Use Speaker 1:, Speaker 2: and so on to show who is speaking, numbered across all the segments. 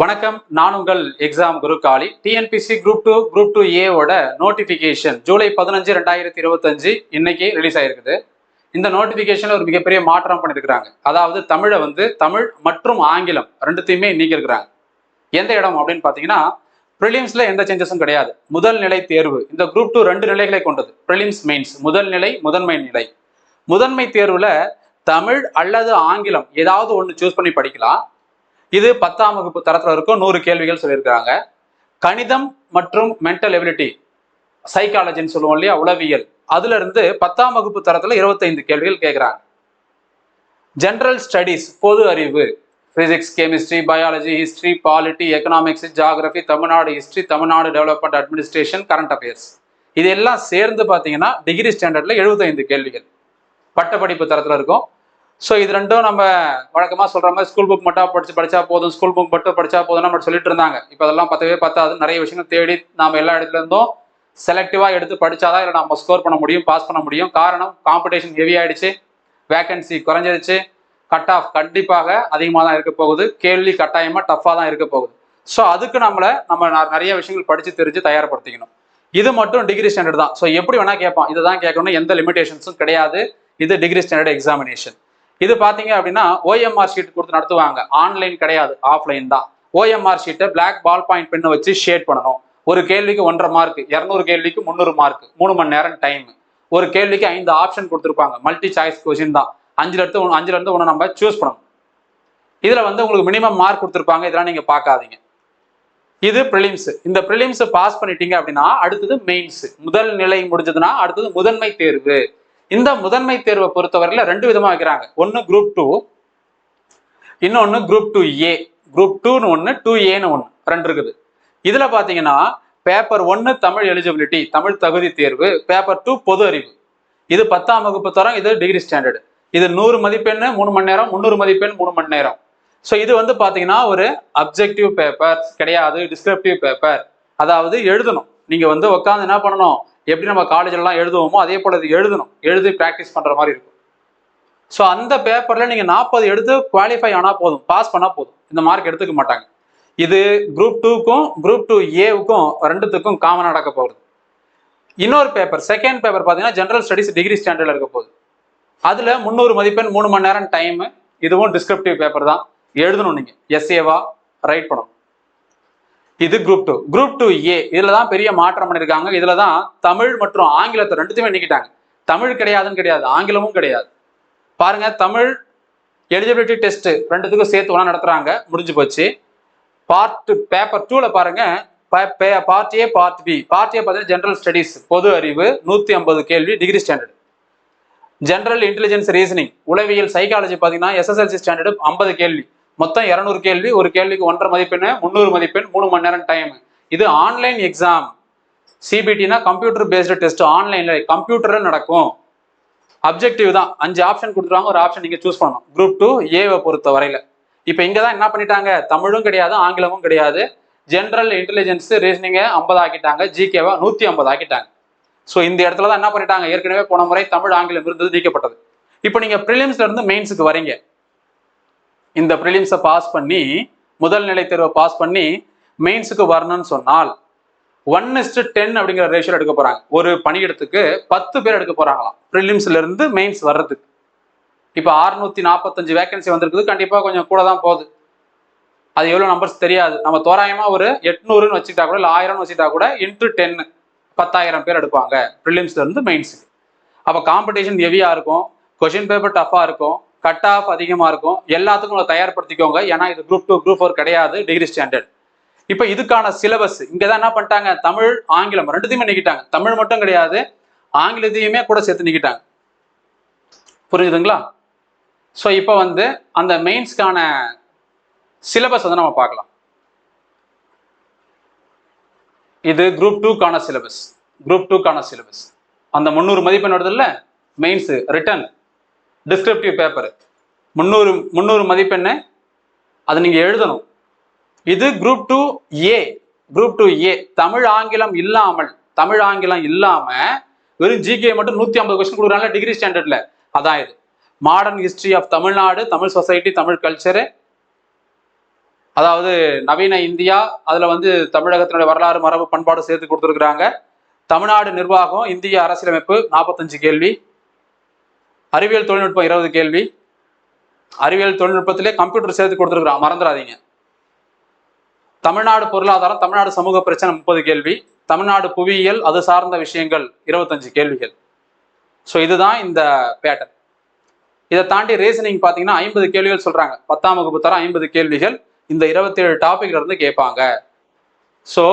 Speaker 1: வணக்கம். நான் உங்கள் exam Guru Kali TNPSC group two group two ஏவோட நோட்டிஃபிகேஷன் ஜூலை பதினஞ்சு ரெண்டாயிரத்தி இருபத்தஞ்சு இன்னைக்கு ரிலீஸ் ஆயிருக்குது. இந்த நோட்டிஃபிகேஷன்ல ஒரு மிகப்பெரிய மாற்றம் பண்ணியிருக்கிறாங்க அதாவது தமிழை வந்து தமிழ் மற்றும் ஆங்கிலம் ரெண்டுத்தையுமே நீக்கிருக்கிறாங்க எந்த இடம் அப்படின்னு பார்த்தீங்கன்னா ப்ரிலிம்ஸ்ல எந்த சேஞ்சஸும் கிடையாது. முதல் நிலை தேர்வு. இந்த குரூப் டூ ரெண்டு நிலைகளை கொண்டது. ப்ரிலிம்ஸ் மெயின்ஸ் முதல் நிலை முதன்மை நிலை. முதன்மை தேர்வுல தமிழ் அல்லது ஆங்கிலம் ஏதாவது ஒன்று சூஸ் பண்ணி படிக்கலாம். இது பத்தாம் வகுப்பு தரத்துல இருக்கும். நூறு கேள்விகள் சொல்லியிருக்கிறாங்க. கணிதம் மற்றும் மென்டல் எபிலிட்டி சைக்காலஜின்னு சொல்லுவோம் இல்லையா? உளவியல். அதுல இருந்து பத்தாம் வகுப்பு தரத்துல இருபத்தைந்து கேள்விகள் கேட்குறாங்க ஜென்ரல் ஸ்டடீஸ் பொது அறிவு. Physics chemistry biology history polity economics geography Tamil Nadu history Tamil Nadu development administration current affairs இதெல்லாம் சேர்ந்து பார்த்தீங்கன்னா டிகிரி ஸ்டாண்டர்ட்ல எழுபத்தைந்து கேள்விகள். பட்டப்படிப்பு தரத்துல இருக்கும். ஸோ இது ரெண்டும் நம்ம வழக்கமாக சொல்கிற மாதிரி ஸ்கூல் புக் மட்டும் படிச்சு படித்தா போதும். ஸ்கூல் புக் மட்டும் படிச்சா போதும் நம்ம சொல்லிட்டு இருந்தாங்க. இப்போ அதெல்லாம் பத்தவே பத்தாது. நிறைய விஷயங்கள் தேடி நாம் எல்லா இடத்துல இருந்தும் செலக்டிவாக எடுத்து படித்தாதான் இதில் நம்ம ஸ்கோர் பண்ண முடியும் பாஸ் பண்ண முடியும். காரணம் காம்படிஷன் ஹெவி ஆயிடுச்சு. வேகன்சி குறைஞ்சிருச்சு. கட் ஆஃப் கண்டிப்பாக அதிகமாக தான் இருக்க போகுது. கேள்வி கட்டாயமாக டஃப்பாக தான் இருக்க போகுது. ஸோ அதுக்கு நம்மளை நம்ம நிறைய விஷயங்கள் படித்து தெரிஞ்சு தயார்படுத்திக்கணும். இது மட்டும் டிகிரி ஸ்டாண்டர்ட் தான். ஸோ எப்படி வேணால் கேட்பான். இதை தான் கேட்கணும் எந்த லிமிடேஷன்ஸும் கிடையாது. இது டிகிரி ஸ்டாண்டர்ட் எக்ஸாமினேஷன் இது பார்த்தீங்க அப்படின்னா ஓஎம்ஆர் ஷீட் கொடுத்து நடத்துவாங்க. ஆன்லைன் கிடையாது ஆஃப்லைன் தான். ஓஎம்ஆர் ஷீட்டை பிளாக் பால் பாயிண்ட் பெண்ணை வச்சு ஷேட் பண்ணணும். ஒரு கேள்விக்கு ஒன்றரை மார்க் இரநூறு கேள்விக்கு முந்நூறு மார்க் மூணு மணி நேரம் டைம் ஒரு கேள்விக்கு ஐந்து ஆப்ஷன் கொடுத்துருப்பாங்க. மல்டி சாய்ஸ் கொஸ்டின் தான். அஞ்சுல இருந்து ஒன்று அஞ்சுல இருந்து ஒன்று நம்ம சூஸ் பண்ணணும். இதுல வந்து உங்களுக்கு மினிமம் மார்க் கொடுத்துருப்பாங்க. இதெல்லாம் நீங்க பார்க்காதீங்க. இது ப்ரிலிம்ஸ் இந்த ப்ரிலிம்ஸ் பாஸ் பண்ணிட்டீங்க அப்படின்னா அடுத்தது மெயின்ஸ் முதல் நிலை முடிஞ்சதுன்னா அடுத்தது முதன்மை தேர்வு. இந்த முதன்மை தேர்வை பொறுத்தவரையில ரெண்டு விதமா வைக்கிறாங்க. ஒன்னு குரூப் டூ இன்னொன்னு குரூப் டூ ஏ குரூப் டூன்னு ஒன்று டூ ஏன்னு ஒன்று ரெண்டு இருக்குது. இதுல பாத்தீங்கன்னா பேப்பர் ஒன்னு தமிழ் எலிஜிபிலிட்டி தமிழ் தகுதி தேர்வு பேப்பர் டூ பொது அறிவு. இது பத்தாம் வகுப்பு தரம் இது டிகிரி ஸ்டாண்டர்டு இது நூறு மதிப்பெண் மூணு மணி நேரம் முந்நூறு மதிப்பெண் மூணு மணி நேரம். ஸோ இது வந்து பாத்தீங்கன்னா ஒரு அப்ஜெக்டிவ் பேப்பர் கிடையாது டிஸ்கிரிப்டிவ் பேப்பர் அதாவது எழுதணும். நீங்க வந்து உட்காந்து என்ன பண்ணணும்? எப்படி நம்ம காலேஜ்லலாம் எழுதுவோமோ அதே போல் இது எழுதணும். எழுதி ப்ராக்டிஸ் பண்ணுற மாதிரி இருக்கும். ஸோ அந்த பேப்பரில் நீங்கள் நாற்பது எடுத்து குவாலிஃபை ஆனால் போதும். பாஸ் பண்ணால் போதும். இந்த மார்க் எடுத்துக்க மாட்டாங்க. இது குரூப் டூக்கும் குரூப் டூ ஏவுக்கும் ரெண்டுத்துக்கும் காமன் நடக்க போகுது. இன்னொரு பேப்பர் செகண்ட் பேப்பர் பார்த்தீங்கன்னா ஜென்ரல் ஸ்டடிஸ் டிகிரி ஸ்டாண்டர்டில் இருக்க போகுது. அதில் முந்நூறு மதிப்பெண் மூணு மணி நேரம் டைமு இதுவும் டிஸ்கிரிப்டிவ் பேப்பர் தான். எழுதணும் நீங்கள் எஸ்ஏவா ரைட் பண்ணணும். இது group two group two A இதுல தான் பெரிய மாற்றம் பண்ணிருக்காங்க. இதுல தான் தமிழ் மற்றும் ஆங்கிலத்தை ரெண்டுத்தையுமே நீக்கிட்டாங்க. தமிழ் கிடையாதுன்னு கிடையாது. ஆங்கிலமும் கிடையாது. பாருங்க தமிழ் எலிஜிபிலிட்டி டெஸ்ட் ரெண்டுத்துக்கும் சேர்த்து ஒன்றா நடத்துறாங்க. முடிஞ்சு போச்சு. பார்ட் பேப்பர் டூல பாருங்க part A part B part A பார்த்தீங்கன்னா ஜென்ரல் ஸ்டடீஸ் பொது அறிவு நூத்தி ஐம்பது கேள்வி degree standard general intelligence reasoning உளவியல் சைக்காலஜி பார்த்தீங்கன்னா எஸ்எஸ்எல்சி ஸ்டாண்டர்டு ஐம்பது கேள்வி. மொத்தம் இரநூறு கேள்வி ஒரு கேள்விக்கு ஒன்றரை மதிப்பெண் முந்நூறு மதிப்பெண் மூணு மணி நேரம் டைம் இது ஆன்லைன் எக்ஸாம் சிபிடினா கம்ப்யூட்டர் பேஸ்டு டெஸ்ட் ஆன்லைன்ல கம்ப்யூட்டர்ல நடக்கும். அப்ஜெக்டிவ் தான். அஞ்சு ஆப்ஷன் கொடுத்துருவாங்க. ஒரு ஆப்ஷன் நீங்க சூஸ் பண்ணணும். குரூப் டூ ஏவை பொறுத்த வரையில. இப்போ இங்கே தான் என்ன பண்ணிட்டாங்க? தமிழும் கிடையாது ஆங்கிலமும் கிடையாது. ஜென்ரல் இன்டெலிஜென்ஸ் ரீசனிங்கை ஐம்பது ஆக்கிட்டாங்க. ஜிகேவை நூற்றி ஐம்பது ஆக்கிட்டாங்க. ஸோ இந்த இடத்துல தான் என்ன பண்ணிட்டாங்க? ஏற்கனவே போன முறை தமிழ் ஆங்கிலம் இருந்தது நீக்கப்பட்டது. இப்போ நீங்கள் ப்ரிலிம்ஸ்ல இருந்து மெயின்ஸுக்கு வரீங்க. இந்த ப்ரிலிம்ஸை பாஸ் பண்ணி முதல் நிலை தேர்வை பாஸ் பண்ணி மெயின்ஸுக்கு வரணும்னு சொன்னால் ஒன் இஸ்டு டென் அப்படிங்கிற ரேஷியோ எடுக்க போறாங்க. ஒரு பணியிடத்துக்கு பத்து பேர் எடுக்க போறாங்களாம். ப்ரிலிம்ஸ்ல இருந்து மெயின்ஸ் வர்றதுக்கு. இப்போ 645 நாற்பத்தஞ்சு வேகன்சி வந்திருக்குது. கண்டிப்பாக கொஞ்சம் கூட தான் போகுது. அது எவ்வளோ நம்பர்ஸ் தெரியாது. நம்ம தோராயமாக ஒரு எட்நூறுன்னு வச்சுக்கிட்டா கூட இல்லை ஆயிரம்னு வச்சுக்கிட்டா கூட இன்ட்டு டென் பத்தாயிரம் பேர் எடுப்பாங்க. ப்ரிலிம்ஸ்லேருந்து மெயின்ஸுக்கு அப்போ காம்படிஷன் ஹெவியாக இருக்கும். கொஷின் பேப்பர் டஃப்பாக இருக்கும். கட் ஆஃப் அதிகமாக இருக்கும். எல்லாத்துக்கும் உங்களை தயார்படுத்திக்கோங்க. ஏன்னா இது குரூப் டூ குரூப் ஃபோர் கிடையாது. டிகிரி ஸ்டாண்டர்ட் இப்போ இதுக்கான சிலபஸ் இங்கே தான் என்ன பண்ணிட்டாங்க? தமிழ் ஆங்கிலம் ரெண்டுத்தையுமே நிற்கிட்டாங்க தமிழ் மட்டும் கிடையாது. ஆங்கிலத்தையுமே கூட சேர்த்து நிற்கிட்டாங்க புரியுதுங்களா? ஸோ இப்போ வந்து அந்த மெயின்ஸ்க்கான சிலபஸ் வந்து நம்ம பார்க்கலாம். இது குரூப் டூக்கான சிலபஸ் குரூப் டூக்கான சிலபஸ் அந்த முந்நூறு மதிப்பெண் வருது இல்லை? மெயின்ஸு ரிட்டன் டிஸ்கிரிப்டிவ் பேப்பர் முந்நூறு முந்நூறு மதிப்பெண்ணு. அதை நீங்கள் எழுதணும். இது group two A group two A Tamil ஆங்கிலம் இல்லாமல் தமிழ் ஆங்கிலம் இல்லாமல் வெறும் ஜிகே மட்டும் நூற்றி ஐம்பது கொஸ்டின் கொடுக்குறாங்க டிகிரி ஸ்டாண்டர்டில் அதான் இது. Modern history of Tamil Nadu Tamil society Tamil culture அதாவது நவீன இந்தியா அதில் வந்து தமிழகத்தினுடைய வரலாறு மரபு பண்பாடு சேர்த்து கொடுத்துருக்குறாங்க. தமிழ்நாடு நிர்வாகம் இந்திய அரசியலமைப்பு நாற்பத்தஞ்சு கேள்வி. அறிவியல் தொழில்நுட்பம் இருபது கேள்வி. அறிவியல் தொழில்நுட்பத்திலே கம்ப்யூட்டர் சேர்த்து கொடுத்துருக்குறான். மறந்துடாதீங்க. தமிழ்நாடு பொருளாதாரம் தமிழ்நாடு சமூக பிரச்சனை முப்பது கேள்வி. தமிழ்நாடு புவியியல் அது சார்ந்த விஷயங்கள் இருபத்தஞ்சு கேள்விகள். ஸோ இதுதான் இந்த பேட்டர்ன் இதை தாண்டி ரீசனிங் பார்த்தீங்கன்னா ஐம்பது கேள்விகள் சொல்றாங்க. பத்தாம் வகுப்பு தர ஐம்பது கேள்விகள் இந்த இருபத்தேழு டாபிக்ல இருந்து கேட்பாங்க. ஸோ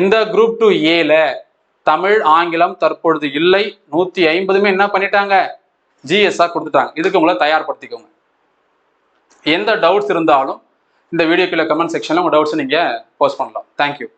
Speaker 1: இந்த குரூப் டூ ஏல தமிழ் ஆங்கிலம் தற்பொழுது இல்லை. நூத்தி ஐம்பதுமே என்ன பண்ணிட்டாங்க? ஜிஎஸ்ஆ கொடுத்துட்டாங்க. இதுக்கு உங்களை தயார்படுத்திக்கோங்க. எந்த டவுட்ஸ் இருந்தாலும் இந்த வீடியோக்குள்ள கமெண்ட் செக்ஷனில் உங்கள் டவுட்ஸ் நீங்க போஸ்ட் பண்ணலாம். தேங்க்யூ